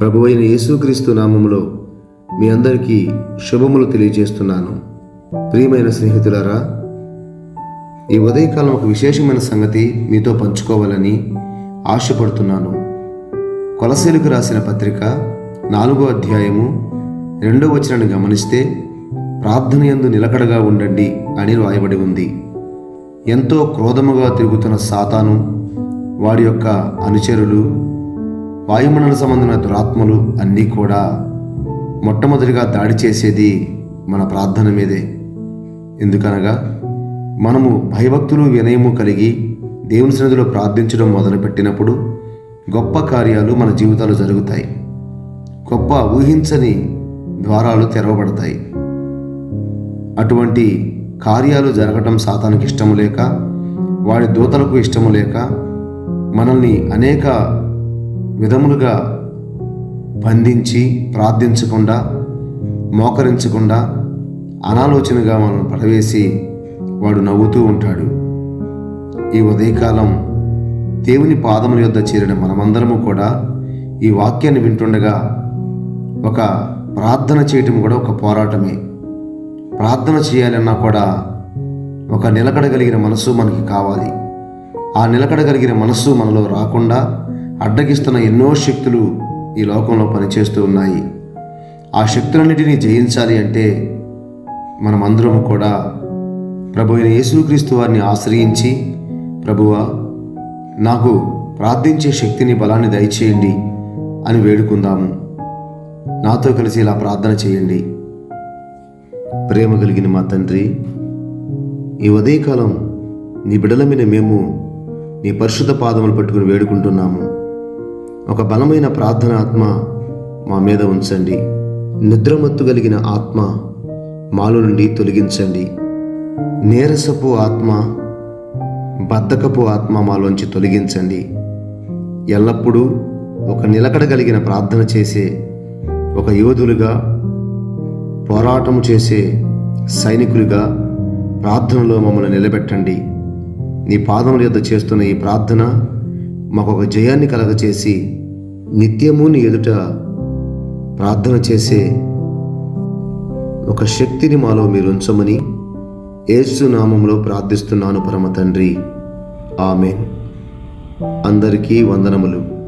ప్రభు అయిన యేసుక్రీస్తు నామములో మీ అందరికీ శుభములు తెలియజేస్తున్నాను. ప్రియమైన స్నేహితులారా ఈ ఉదయకాలం ఒక విశేషమైన సంగతి మీతో పంచుకోవాలని ఆశపడుతున్నాను. కొలసీలకు రాసిన పత్రిక నాలుగో అధ్యాయము రెండో వచనాన్ని గమనిస్తే ప్రార్థన యందు నిలకడగా ఉండండి అని రాయబడి ఉంది. ఎంతో క్రోధముగా తిరుగుతున్న సాతాను వాడి యొక్క అనుచరులు వాయుమండల సంబంధమైన దురాత్మలు అన్నీ కూడా మొట్టమొదటిగా దాడి చేసేది మన ప్రార్థన మీదే. ఎందుకనగా మనము భయభక్తులు వినయము కలిగి దేవుని సన్నిధిలో ప్రార్థించడం మొదలుపెట్టినప్పుడు గొప్ప కార్యాలు మన జీవితాలు జరుగుతాయి. గొప్ప ఊహించని ద్వారాలు తెరవబడతాయి. అటువంటి కార్యాలు జరగటం సాతానికి ఇష్టము లేక వాడి దూతలకు ఇష్టము లేక మనల్ని అనేక విధములుగా బంధించి ప్రార్థించకుండా మోకరించకుండా అనాలోచనగా మనం పడవేసి వాడు నవ్వుతూ ఉంటాడు. ఈ ఉదయకాలం దేవుని పాదముల యొద్ద చేరిన మనమందరము కూడా ఈ వాక్యాన్ని వింటుండగా ఒక ప్రార్థన చేయటం కూడా ఒక పోరాటమే. ప్రార్థన చేయాలన్నా కూడా ఒక నిలకడగలిగిన మనసు మనకి కావాలి. ఆ నిలకడగలిగిన మనస్సు మనలో రాకుండా అడ్డగిస్తున్న ఎన్నో శక్తులు ఈ లోకంలో పనిచేస్తూ ఉన్నాయి. ఆ శక్తులన్నిటినీ జయించాలి అంటే మనమందరం కూడా ప్రభు అయిన యేసుక్రీస్తు వారిని ఆశ్రయించి ప్రభువా నాకు ప్రార్థించే శక్తిని బలాన్ని దయచేయండి అని వేడుకుందాము. నాతో కలిసి ఇలా ప్రార్థన చేయండి. ప్రేమ కలిగిన మా తండ్రి ఈ ఉదయకాలం నీ బిడల మీద మేము నీ పరిశుద్ధ పాదములు పట్టుకుని వేడుకుంటున్నాము. ఒక బలమైన ప్రార్థన ఆత్మ మా మీద ఉంచండి. నిద్రమత్తు కలిగిన ఆత్మ మాలో నుండి తొలగించండి. నీరసపు ఆత్మ బద్ధకపు ఆత్మ మాలోంచి తొలగించండి. ఎల్లప్పుడూ ఒక నిలకడ కలిగిన ప్రార్థన చేసే ఒక యోధులుగా పోరాటము చేసే సైనికులుగా ప్రార్థనలో మమ్మల్ని నిలబెట్టండి. నీ పాదముల యొద్ద చేస్తున్న ఈ ప్రార్థన మాకు ఒక జయాన్ని కలగచేసి నిత్యము నీ ఎదుట ప్రార్థన చేసే ఒక శక్తిని మాలో మీరు ఉంచమని ఏసునామంలో ప్రార్థిస్తున్నాను పరమ తండ్రి. ఆమెన్. అందరికీ వందనములు.